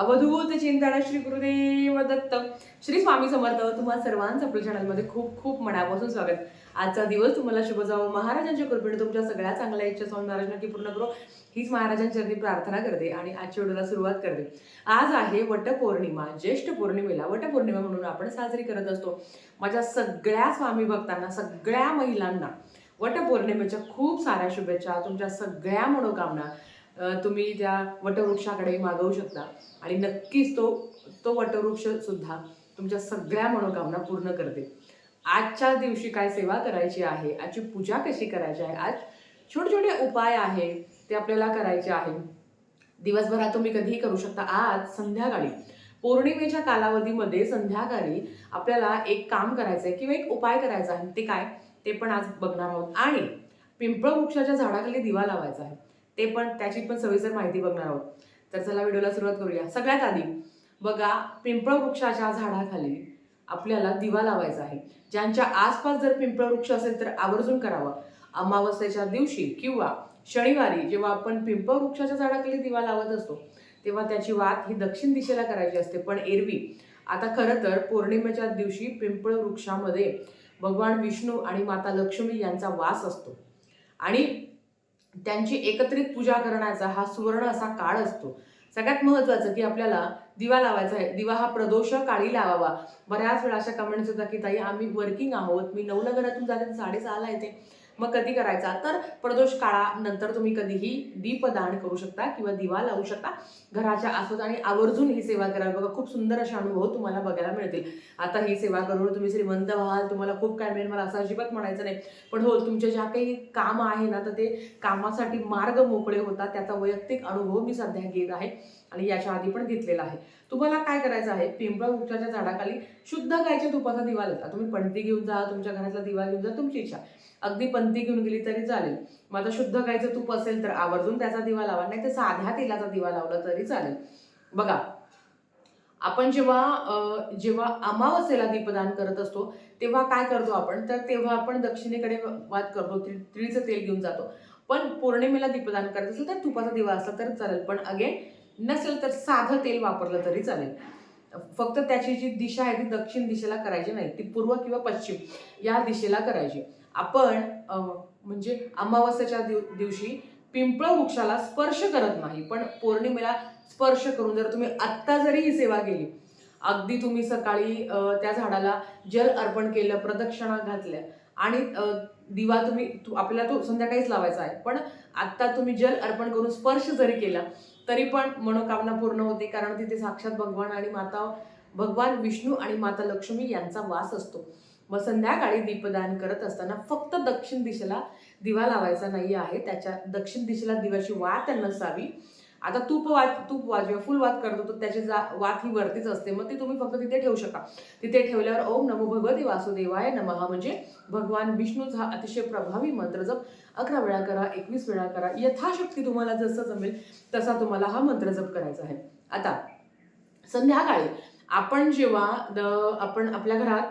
अवधूत चिंतन श्री गुरुदेव दत्त. श्री स्वामी समर्थ तुम्हाला सर्वांचं आपल्या चॅनलमध्ये खूप खूप मनापासून स्वागत. आजचा दिवस तुम्हाला शुभ जाऊ महाराजांच्या कृपेने तुमच्या सगळ्या चांगल्या इच्छा स्वामी महाराज नक्की पूर्ण करू. हीच महाराजांच्या प्रार्थना करते आणि आजच्या व्हिडिओला सुरुवात करते. आज आहे वटपौर्णिमा ज्येष्ठ पौर्णिमेला. वटपौर्णिमा म्हणून आपण साजरी करत असतो. माझ्या सगळ्या स्वामी भक्तांना सगळ्या महिलांना वटपौर्णिमेच्या खूप साऱ्या शुभेच्छा तुमच्या सगळ्या मनोकामना तुम्ही त्या वटवृक्षाकडे मागवू शकता. आणि नक्कीच तो तो वटवृक्ष सुद्धा तुमच्या सगळ्या मनोकामना पूर्ण करते. आजच्या दिवशी काय सेवा करायची आहे? आजची पूजा कशी करायची आहे? आज छोटे छोटे उपाय आहे ते आपल्याला करायचे आहे. दिवसभरात तुम्ही कधीही करू शकता. आज संध्याकाळी. पौर्णिमेच्या कालावधीमध्ये संध्याकाळी आपल्याला एक काम करायचं आहे किंवा एक उपाय करायचा आहे. ते काय? ते पण आज बघणार आहोत. आणि पिंपळ वृक्षाच्या झाडाखाली दिवा लावायचा आहे. ते पण त्याची पण सविस्तर माहिती बघणार आहोत. तर चला व्हिडिओला सुरुवात करूया. सगळ्यात आधी बघा पिंपळ वृक्षाच्या झाडाखाली आपल्याला दिवा लावायचा आहे. ज्यांच्या आसपास जर पिंपळ वृक्ष असेल तर आवर्जून करावा. अमावस्येच्या दिवशी किंवा शनिवारी जेव्हा आपण पिंपळ वृक्षाच्या झाडाखाली दिवा लावत असतो तेव्हा त्याची वात ही दक्षिण दिशेला करायची असते. पण एरवी आता खरं तर पौर्णिमेच्या दिवशी पिंपळ वृक्षामध्ये भगवान विष्णू आणि माता लक्ष्मी यांचा वास असतो. आणि त्यांची एकत्रित पूजा करण्याचा हा सुवर्ण असा काळ असतो. सगळ्यात महत्वाचं की आपल्याला दिवा लावायचा आहे. दिवा हा प्रदोष काळी लावावा. बऱ्याच वेळा अशा कमेंट्स होतात की ताई आम्ही वर्किंग आहोत. मी नऊ घरातून जाते साडेसहाला येते. मग कधी करायचा? तर प्रदोष काळानंतर तुम्ही कधीही दीपदान करू शकता किंवा दिवा लावू शकता. घराच्या आसपास आणि आवर्जून ही सेवा करा बघा खूप सुंदर असे अनुभव तुम्हाला बघायला मिळतील. आता ही सेवा करून तुम्ही श्रीमंत व्हाल तुम्हाला खूप काय मिळेल मला असं अजिबात म्हणायचं नाही. पण हो तुमचे ज्या काही कामं आहे ना तर ते कामासाठी मार्ग मोकळे होतात. त्याचा वैयक्तिक अनुभव मी सध्या घेत आहे. आणि याच्या आधी पण घेतलेला आहे. तुम्हाला काय करायचं आहे? पिंपळ वृक्षाच्या झाडाखाली शुद्ध गायच्या तुपाचा दिवा लावता. तुम्ही पणती घेऊन जा तुमच्या घरातला दिवा घेऊन जा तुमची इच्छा. अगदी पंथी घेऊन गेली तरी चालेल. मग आता शुद्ध गायचं तूप असेल तर आवर्जून त्याचा दिवा लावा नाही तर साध्या तेलाचा दिवा लावला तरी चालेल. बघा आपण जेव्हा अं, जेव्हा अमावस्येला दीपदान करत असतो तेव्हा काय करतो आपण? तर तेव्हा आपण दक्षिणेकडे वाद करतो तिळीचं तेल घेऊन जातो. पण पौर्णिमेला दीपदान करत असेल तर तुपाचा दिवा असला तर चालेल. पण अगेन नसेल तर साधं तेल वापरलं तरी चालेल. फक्त त्याची जी दिशा आहे ती दक्षिण दिशेला करायची नाही ती पूर्व किंवा पश्चिम या दिशेला करायची. आपण म्हणजे अमावस्याच्या दिव- दिवशी पिंपळ वृक्षाला स्पर्श करत नाही पण पौर्णिमेला स्पर्श करून जर तुम्ही आत्ता जरी ही सेवा केली अगदी तुम्ही सकाळी त्या झाडाला जल अर्पण केलं प्रदक्षिणा घातल्या आणि दिवा तुम्ही तु- आपल्याला तो संध्याकाळीच लावायचा आहे पण आत्ता तुम्ही जल अर्पण करून स्पर्श जरी केला तरी पण मनोकामना पूर्ण होते कारण तिथे साक्षात भगवान आणि माता भगवान विष्णू आणि माता लक्ष्मी यांचा वास असतो. मग संध्याकाळी दीपदान करत असताना फक्त दक्षिण दिशेला दिवा लावायचा नाही आहे. त्याच्या दक्षिण दिशेला दिव्याची वात नसावी आता तूप वाद तूप वाद जेव्हा फुल वात करतो तर त्याची जा वात ही वरतीच असते. मग ती तुम्ही फक्त तिथे ठेवू शकता. तिथे ठेवल्यावर ओम नमो भगवती वासुदेवाय नमः. म्हणजे भगवान विष्णूचा अतिशय प्रभावी मंत्र जप. अकरा वेळा करा एकवीस वेळा करा. यथाशक्ती तुम्हाला जसं जमेल तसा तुम्हाला हा मंत्र जप करायचा आहे. आता संध्याकाळी आपण जेव्हा द- आपण आपल्या घरात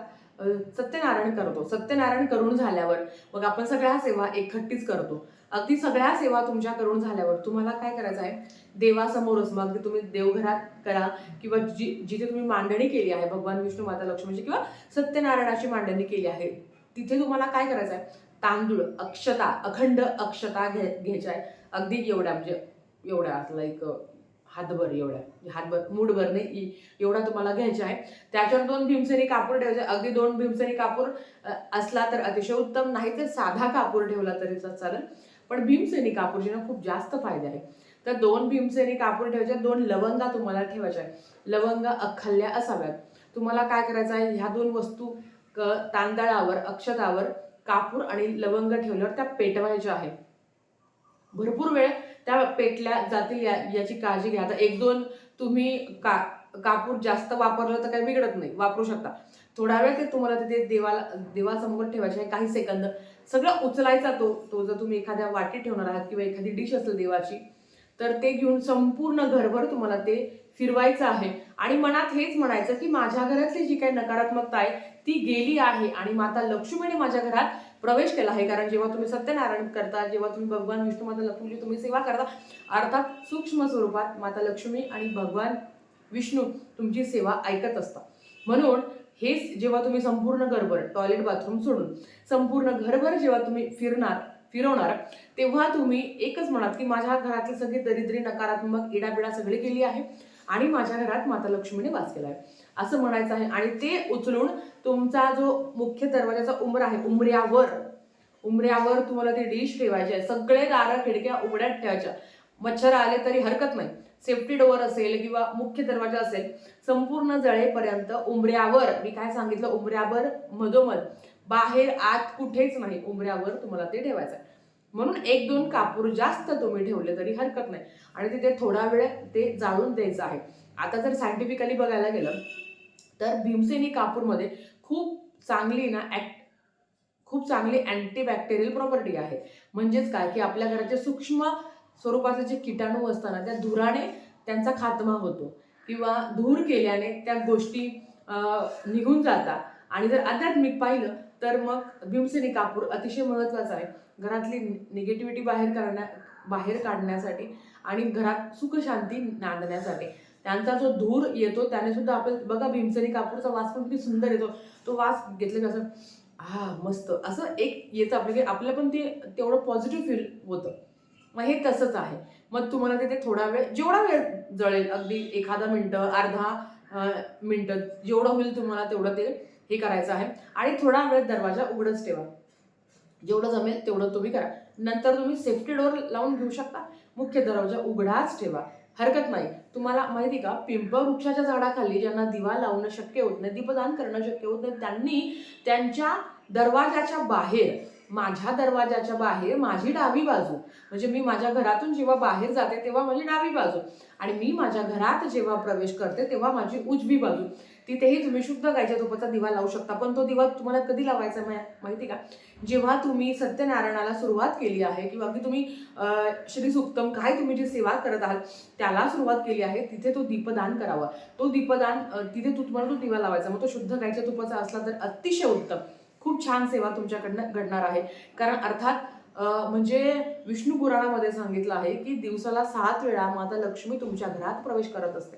सत्यनारायण करतो. सत्यनारायण करून झाल्यावर मग आपण सगळ्या सेवा एकखट्टीच करतो. अगदी सगळ्या सेवा तुमच्या करून झाल्यावर तुम्हाला काय करायचं आहे? देवासमोरच मग अगदी तुम्ही देवघरात करा किंवा जि जिथे तुम्ही मांडणी केली आहे भगवान विष्णू माता लक्ष्मीची म्हणजे किंवा सत्यनारायणाची मांडणी केली आहे तिथे तुम्हाला काय करायचं आहे? तांदूळ अक्षता अखंड अक्षता घे घ्यायच्या आहे. अगदी एवढ्या म्हणजे एवढ्या लाईक हातभर एवढ्या म्हणजे हातभर मूठभर नाही एवढा तुम्हाला घ्यायचा आहे. त्याच्यावर दोन भीमसेनी कापूर ठेवायचे. अगदी दोन भीमसेनी कापूर असला तर अतिशय उत्तम नाही तर साधा कापूर ठेवला तरी चालेल. पण भीमसेनी कापूरचे ना खूप जास्त फायदे आहे. तर दोन भीमसेनी कापूर ठेवायच्या दोन लवंगा तुम्हाला ठेवायच्या आहे लवंगा अखल्ल्या असाव्यात. तुम्हाला काय करायचं आहे? ह्या दोन वस्तू क तांदळावर अक्षतावर कापूर आणि लवंग ठेवल्यावर त्या पेटवायच्या आहेत. भरपूर वेळ त्या पेटल्या जातील या याची काळजी घ्या. आता एक दोन तुम्ही का कापूर जास्त वापरलं तर काही बिघडत नाही. वापरू शकता. थोडा वेळ ते तुम्हाला तिथे देवाला देवासमोर ठेवायचे आहे. काही सेकंद. सगळं उचलायचा तो तो जर तुम्ही एखाद्या वाटीत ठेवणार आहात किंवा एखादी डिश असेल देवाची तर ते घेऊन संपूर्ण घरभर तुम्हाला ते फिरवायचं आहे. आणि मनात हेच म्हणायचं की माझ्या घरातली जी काही नकारात्मकता आहे ती गेली आहे. आणि माता लक्ष्मीने माझ्या घरात प्रवेश केला आहे. कारण जेव्हा तुम्ही सत्यनारायण करता जेव्हा तुम्ही भगवान विष्णू माता लक्ष्मीची तुम्ही सेवा करता अर्थात सूक्ष्म स्वरूपात माता लक्ष्मी आणि भगवान विष्णू तुमची सेवा ऐकत असतात. म्हणून हेच जेव्हा तुम्ही संपूर्ण घरभर टॉयलेट बाथरूम सोडून संपूर्ण घरभर जेव्हा तुम्ही फिरणार फिरवणार तेव्हा तुम्ही एकच म्हणाल की माझ्या घरातली सगळी दरिद्री नकारात्मक इडाबिडा सगळी केली आहे आणि माझ्या घरात माता लक्ष्मीने वास केला आहे. असं म्हणायचं आहे. आणि ते उचलून तुमचा जो मुख्य दरवाजाचा उमरा आहे उमऱ्यावर उमऱ्यावर तुम्हाला ती डिश ठेवायची आहे. सगळे दारं खिडक्या उघड्यात ठेवायच्या. मच्छर आले तरी हरकत नाही. सेफ्टी डोअर असेल किंवा मुख्य दरवाजा असेल संपूर्ण जळेपर्यंत उमऱ्यावर मी काय सांगितलं? उमऱ्यावर मधोमध. बाहेर आत कुठेच नाही. उमऱ्यावर तुम्हाला ते ठेवायचं आहे. म्हणून एक दोन कापूर जास्त तुम्ही ठेवले तरी हरकत नाही. आणि तिथे थोडा वेळ ते जाळून द्यायचं आहे. आता जर सायंटिफिकली बघायला गेलं तर भीमसेनी कापूरमध्ये खूप चांगली ना ॲक्ट खूप चांगली अँटीबॅक्टेरियल प्रॉपर्टी आहे. म्हणजेच काय? की आपल्या घराचे सूक्ष्म स्वरूपाचे जे किटाणू असताना त्या धुराने त्यांचा खात्मा होतो. किंवा धूर केल्याने त्या गोष्टी निघून जातात आणि जर आध्यात्मिक पाहिलं तर मग भीमसेनी कापूर अतिशय महत्त्वाचा आहे. घरातली निगेटिव्हिटी बाहेर करण्या बाहेर काढण्यासाठी आणि घरात सुखशांती नांदण्यासाठी. त्यांचा जो धूर येतो त्याने सुद्धा आपल्याला बघा भीमसेनी कापूरचा वास पण किती सुंदर येतो. तो वास घेतले कसं हा मस्त. असं एक येतं आपलं की आपलं पण ते तेवढं पॉझिटिव्ह फील होतं. मग हे तसंच आहे. मग तुम्हाला तिथे थोडा वेळ जेवढा वेळ जळेल अगदी एखादा मिनटं अर्धा मिनटं जेवढं होईल तुम्हाला तेवढं ते हे करायचं आहे. आणि थोडा वेळ दरवाजा उघडच ठेवा. जेवढं जमेल तेवढं तुम्ही करा. नंतर तुम्ही सेफ्टी डोअर लावून घेऊ शकता. मुख्य दरवाजा उघडाच ठेवा. हरकत नाही. तुम्हाला माहिती का? पिंपळ वृक्षाच्या झाडाखाली ज्यांना दिवा लावणं शक्य होत नाही दीपदान करणं शक्य होत नाही त्यांनी त्यांच्या दरवाजाच्या बाहेर माझ्या दरवाजाच्या बाहेर माझी डावी बाजू. म्हणजे मी माझ्या घरातून जेव्हा बाहेर जाते तेव्हा माझी डावी बाजू. आणि मी माझ्या घरात जेव्हा प्रवेश करते तेव्हा माझी उजवी बाजू. तिथेही तुम्ही शुद्ध गायच्या तुपाचा दिवा लावू शकता पण तो दिवा तुम्हाला कधी लावायचा माहिती का? जेव्हा तुम्ही सत्यनारायणाला सुरुवात केली आहे किंवा अगदी तुम्ही श्री सुक्तम काय तुम्ही जी सेवा करत आहात त्याला सुरुवात केली आहे तिथे तो दीपदान करावा. तो दीपदान तिथे तू तुम्हाला तो दिवा लावायचा. मग तो शुद्ध गायच्या तुपाचा असला तर अतिशय उत्तम. खूप छान सेवा तुमच्याकडनं घडणार आहे. कारण अर्थात म्हणजे विष्णू पुराणामध्ये सांगितलं आहे की दिवसाला सात वेळा माता लक्ष्मी तुमच्या घरात प्रवेश करत असते.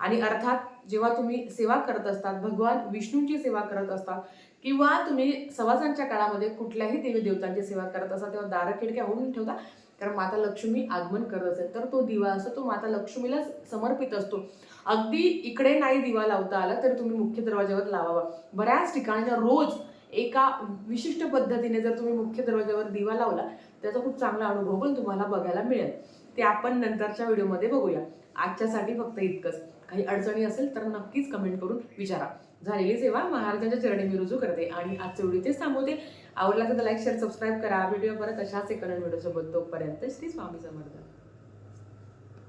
आणि अर्थात जेव्हा तुम्ही सेवा करत असतात भगवान विष्णूंची सेवा करत असतात किंवा तुम्ही सवासांच्या काळामध्ये कुठल्याही देवी देवतांची सेवा करत असाल तेव्हा दार खिडक्या होऊन ठेवता कारण माता लक्ष्मी आगमन करत असेल तर तो दिवा असतो तो माता लक्ष्मीला समर्पित असतो. अगदी इकडे नाही दिवा लावता आला तर तुम्ही मुख्य दरवाज्यावर लावावा. बऱ्याच ठिकाणी रोज एका विशिष्ट पद्धतीने जर तुम्ही मुख्य दरवाजावर दिवा लावला त्याचा खूप चांगला अनुभव पण तुम्हाला बघायला मिळेल. ते आपण नंतरच्या व्हिडिओमध्ये बघूया. आजच्यासाठी फक्त इतकंच. काही अडचणी असेल तर नक्कीच कमेंट करून विचारा. झालेली सेवा महाराजांच्या चरणी मी रुजू करते आणि आजचे व्हिडिओ तेच थांबवते. आवडला तर लाईक शेअर सबस्क्राईब करा. व्हिडिओ परत अशाच एक व्हिडिओसोबत व्हिडिओ तोपर्यंत श्री स्वामी समर्थ.